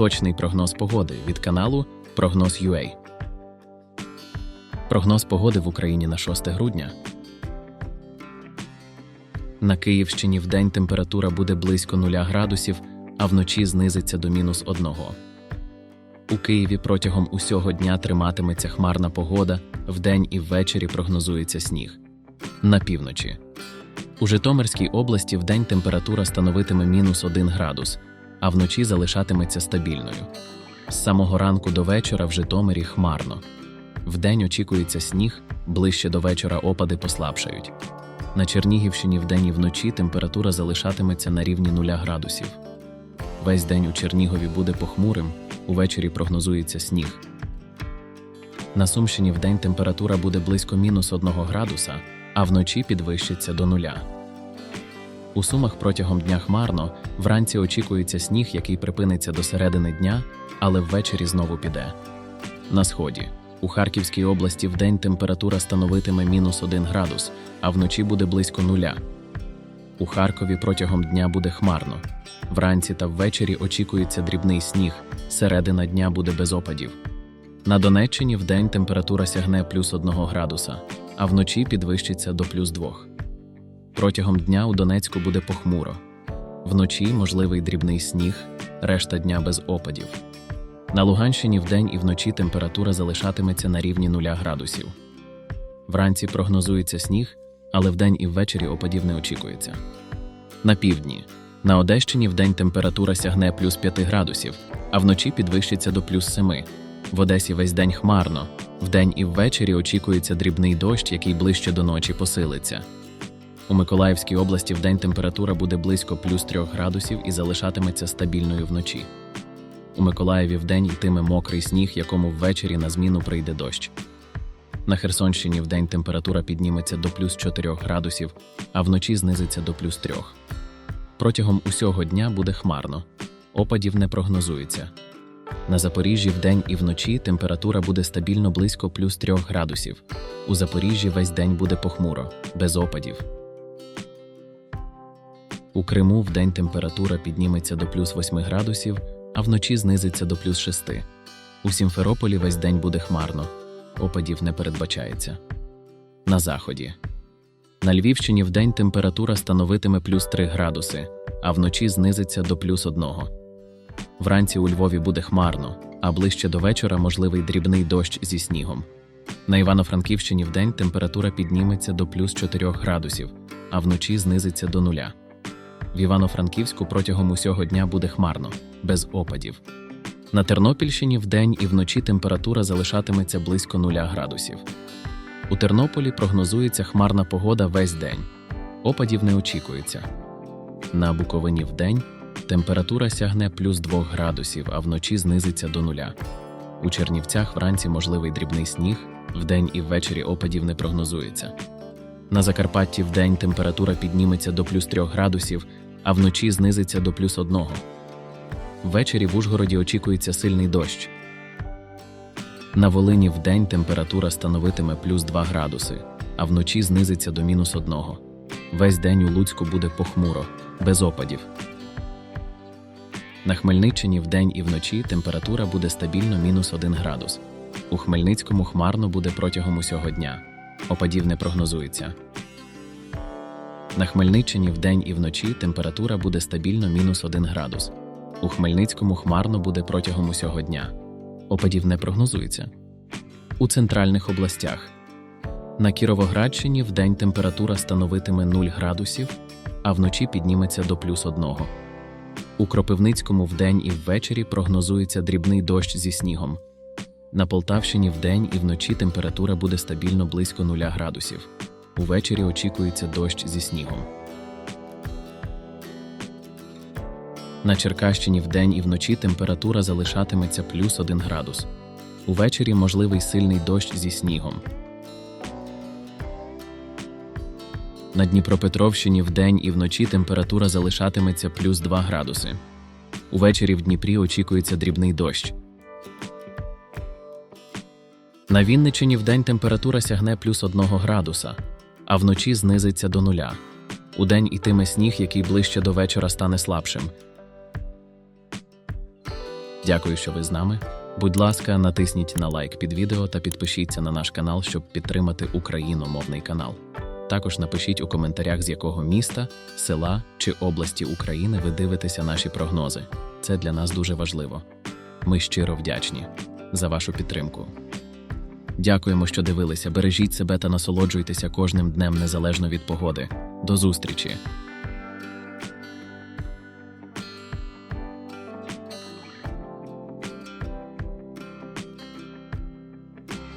Точний прогноз погоди від каналу Прогноз UA. Прогноз погоди в Україні на 6 грудня. На Київщині вдень температура буде близько 0 градусів, а вночі знизиться до мінус 1. У Києві протягом усього дня триматиметься хмарна погода, вдень і ввечері прогнозується сніг. На півночі. У Житомирській області вдень температура становитиме мінус 1 градус, а вночі залишатиметься стабільною. З самого ранку до вечора в Житомирі хмарно. Вдень очікується сніг, ближче до вечора опади послабшають. На Чернігівщині вдень і вночі температура залишатиметься на рівні 0 градусів. Весь день у Чернігові буде похмурим, увечері прогнозується сніг. На Сумщині вдень температура буде близько мінус 1 градуса, а вночі підвищиться до нуля. У Сумах протягом дня хмарно, вранці очікується сніг, який припиниться до середини дня, але ввечері знову піде. На сході. У Харківській області вдень температура становитиме мінус 1 градус, а вночі буде близько нуля. У Харкові протягом дня буде хмарно. Вранці та ввечері очікується дрібний сніг, середина дня буде без опадів. На Донеччині вдень температура сягне плюс 1 градуса, а вночі підвищиться до плюс 2. Протягом дня у Донецьку буде похмуро. Вночі можливий дрібний сніг, решта дня без опадів. На Луганщині вдень і вночі температура залишатиметься на рівні 0 градусів. Вранці прогнозується сніг, але вдень і ввечері опадів не очікується. На півдні. На Одещині вдень температура сягне плюс 5 градусів, а вночі підвищиться до плюс 7. В Одесі весь день хмарно. Вдень і ввечері очікується дрібний дощ, який ближче до ночі посилиться. У Миколаївській області вдень температура буде близько плюс 3 градусів і залишатиметься стабільною вночі. У Миколаєві вдень йтиме мокрий сніг, якому ввечері на зміну прийде дощ. На Херсонщині вдень температура підніметься до плюс 4 градусів, а вночі знизиться до плюс 3. Протягом усього дня буде хмарно. Опадів не прогнозується. На Запоріжжі вдень і вночі температура буде стабільно близько плюс 3 градусів. У Запоріжжі весь день буде похмуро, без опадів. У Криму вдень температура підніметься до плюс 8 градусів, а вночі знизиться до плюс 6. У Сімферополі весь день буде хмарно. Опадів не передбачається. На заході. На Львівщині вдень температура становитиме плюс 3 градуси, а вночі знизиться до плюс 1. Вранці у Львові буде хмарно, а ближче до вечора можливий дрібний дощ зі снігом. На Івано-Франківщині вдень температура підніметься до плюс 4 градусів, а вночі знизиться до нуля. В Івано-Франківську протягом усього дня буде хмарно, без опадів. На Тернопільщині вдень і вночі температура залишатиметься близько 0 градусів. У Тернополі прогнозується хмарна погода весь день. Опадів не очікується. На Буковині вдень температура сягне плюс 2 градусів, а вночі знизиться до нуля. У Чернівцях вранці можливий дрібний сніг, вдень і ввечері опадів не прогнозується. На Закарпатті вдень температура підніметься до плюс 3 градусів, а вночі знизиться до плюс 1. Ввечері в Ужгороді очікується сильний дощ. На Волині вдень температура становитиме плюс 2 градуси, а вночі знизиться до мінус 1. Весь день у Луцьку буде похмуро, без опадів. На Хмельниччині вдень і вночі температура буде стабільно мінус 1 градус. У Хмельницькому хмарно буде протягом усього дня. Опадів не прогнозується. На Хмельниччині вдень і вночі температура буде стабільно мінус 1 градус. У Хмельницькому хмарно буде протягом усього дня. Опадів не прогнозується. У центральних областях. На Кіровоградщині вдень температура становитиме 0 градусів, а вночі підніметься до плюс 1. У Кропивницькому вдень і ввечері прогнозується дрібний дощ зі снігом. На Полтавщині вдень і вночі температура буде стабільно близько 0 градусів. Увечері очікується дощ зі снігом. На Черкащині вдень і вночі температура залишатиметься плюс 1 градус. Увечері можливий сильний дощ зі снігом. На Дніпропетровщині вдень і вночі температура залишатиметься плюс 2 градуси. Увечері в Дніпрі очікується дрібний дощ. На Вінничині вдень температура сягне плюс 1 градуса, а вночі знизиться до нуля. Удень ітиме сніг, який ближче до вечора стане слабшим. Дякую, що ви з нами. Будь ласка, натисніть на лайк під відео та підпишіться на наш канал, щоб підтримати україномовний канал. Також напишіть у коментарях, з якого міста, села чи області України ви дивитеся наші прогнози. Це для нас дуже важливо. Ми щиро вдячні за вашу підтримку. Дякуємо, що дивилися. Бережіть себе та насолоджуйтеся кожним днем незалежно від погоди. До зустрічі!